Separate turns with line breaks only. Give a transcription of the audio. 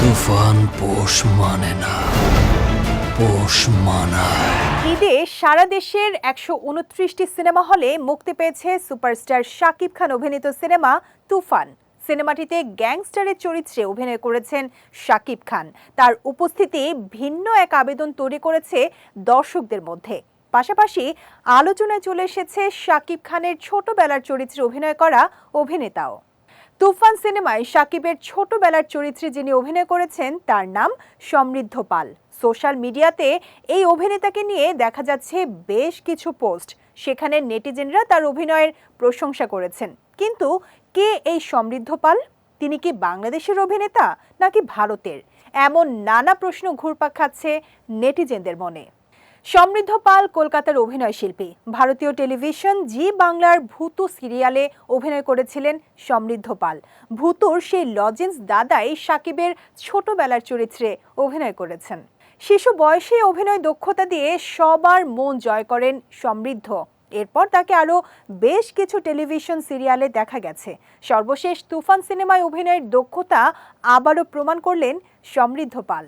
তুফান পোষ মানে না, পোষ মানায়
ঈদে সারা দেশের একশো উনত্রিশটি সিনেমা হলে মুক্তি পেয়েছে সুপারস্টার শাকিব খান অভিনীত সিনেমা তুফান। সিনেমাটিতে গ্যাংস্টারের চরিত্রে অভিনয় করেছেন শাকিব খান। তার উপস্থিতি ভিন্ন এক আবেদন তৈরি করেছে দর্শকদের মধ্যে। পাশাপাশি আলোচনায় চলে এসেছে শাকিব খানের ছোটবেলার চরিত্রে অভিনয় করা অভিনেতাও। তুফান সিনেমায় সাকিবের ছোটবেলার চরিত্রে যিনি অভিনয় করেছেন, তার নাম সমৃদ্ধ পাল। সোশ্যাল মিডিয়াতে এই অভিনেতাকে নিয়ে দেখা যাচ্ছে বেশ কিছু পোস্ট। সেখানে নেটিজেনরা তার অভিনয়ের প্রশংসা করেছেন। কিন্তু কে এই সমৃদ্ধ পাল? তিনি কি বাংলাদেশের অভিনেতা নাকি ভারতের? এমন নানা প্রশ্ন ঘুরপাক খাচ্ছে নেটিজেনদের মনে। সমৃদ্ধ পাল কলকাতার অভিনয় শিল্পী। ভারতীয় টেলিভিশন জি বাংলার ভূতু সিরিয়ালে অভিনয় করেছিলেন সমৃদ্ধ পাল। ভূতুর সেই লজেন্স দাদাই সাকিবের ছোটবেলার চরিত্রে অভিনয় করেছেন। শিশু বয়সে অভিনয় দক্ষতা দিয়ে সবার মন জয় করেন সমৃদ্ধ। এরপর তাকে আরও বেশ কিছু টেলিভিশন সিরিয়ালে দেখা গেছে। সর্বশেষ তুফান সিনেমায় অভিনয়ের দক্ষতা আবারও প্রমাণ করলেন সমৃদ্ধ পাল।